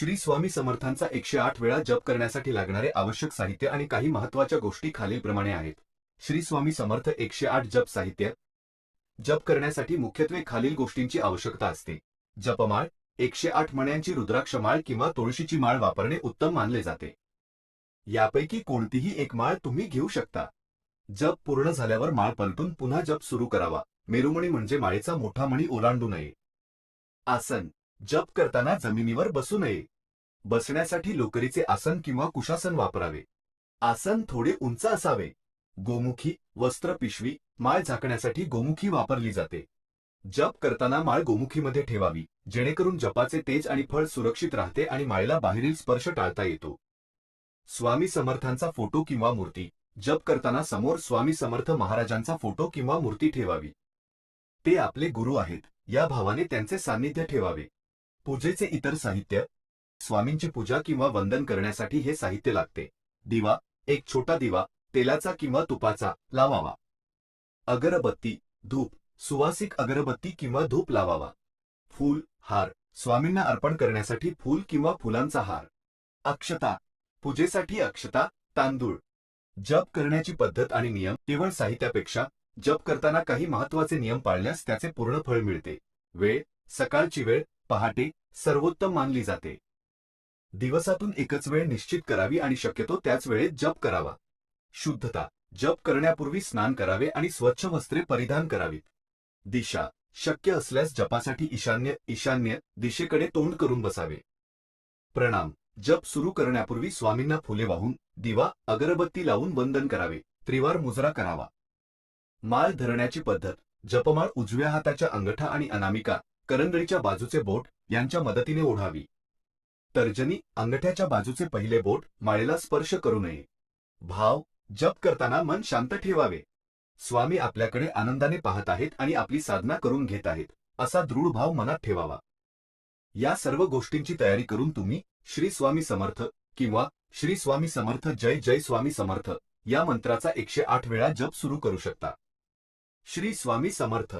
श्री स्वामी समर्थांचा एकशे आठ वेळा जप करण्यासाठी लागणारे आवश्यक साहित्य आणि काही महत्त्वाच्या गोष्टी खालीलप्रमाणे आहेत. श्री स्वामी समर्थ एकशे आठ जप साहित्य. जप करण्यासाठी मुख्यत्वे खालील गोष्टींची आवश्यकता असते. जपमाळ एकशे आठ मण्यांची रुद्राक्ष माळ किंवा तुळशीची माळ वापरणे उत्तम मानले जाते. यापैकी कोणतीही एक माळ तुम्ही घेऊ शकता. जप पूर्ण झाल्यावर माळ पलटून पुन्हा जप सुरू करावा. मेरुमणी म्हणजे माळेचा मोठा मणी ओलांडू नये. आसन जप करताना जमिनीवर बसू नये. बसण्यासाठी लोकरीचे आसन किंवा कुशासन वापरावे. आसन थोडे उंच असावे. गोमुखी वस्त्र पिशवी माळ झाकण्यासाठी गोमुखी वापरली जाते. जप करताना माळ गोमुखीमध्ये ठेवावी जेणेकरून जपाचे तेज आणि फळ सुरक्षित राहते आणि माळेला बाहेरील स्पर्श टाळता येतो. स्वामी समर्थांचा फोटो किंवा मूर्ती. जप करताना समोर स्वामी समर्थ महाराजांचा फोटो किंवा मूर्ती ठेवावी. ते आपले गुरु आहेत या भावाने त्यांचे सान्निध्य ठेवावे. पूजेचे इतर साहित्य स्वामींची पूजा किंवा वंदन करण्यासाठी हे साहित्य लागते. दिवा एक छोटा दिवा तेलाचा किंवा तुपाचा लावावा. अगरबत्ती धूप सुवासिक अगरबत्ती किंवा धूप लावावा. फूल हार स्वामींना अर्पण करण्यासाठी फूल किंवा फुलांचा हार. अक्षता पूजेसाठी अक्षता तांदूळ. जप करण्याची पद्धत आणि नियम केवळ साहित्यापेक्षा जप करताना काही महत्त्वाचे नियम पाळल्यास त्याचे पूर्ण फळ मिळते. वेळ सकाळची वेळ पहाटे सर्वोत्तम मानली जाते. दिवसातून एकच वेळ निश्चित करावी आणि शक्यतो त्याच वेळेत जप करावा. शुद्धता जप करण्यापूर्वी स्नान करावे आणि स्वच्छ वस्त्रे परिधान करावीत. दिशा शक्य असल्यास जपासाठी ईशान्य ईशान्य दिशेकडे तोंड करून बसावे. प्रणाम जप सुरू करण्यापूर्वी स्वामींना फुले वाहून दिवा अगरबत्ती लावून वंदन करावे. त्रिवार मुजरा करावा. माळ धरण्याची पद्धत जपमाळ उजव्या हाताच्या अंगठा आणि अनामिका करंदळीच्या बाजूचे बोट यांच्या मदतीने ओढावी. तर्जनी अंगठ्याच्या बाजूचे पहिले बोट माळेला स्पर्श करू नये. भाव जप करताना मन शांत ठेवावे. स्वामी आपल्याकडे आनंदाने पाहत आहेत आणि आपली साधना करून घेत आहेत असा दृढ भाव मनात ठेवावा. या सर्व गोष्टींची तयारी करून तुम्ही श्री स्वामी समर्थ किंवा श्री स्वामी समर्थ जय जय स्वामी समर्थ या मंत्राचा एकशे आठ वेळा जप सुरू करू शकता. श्री स्वामी समर्थ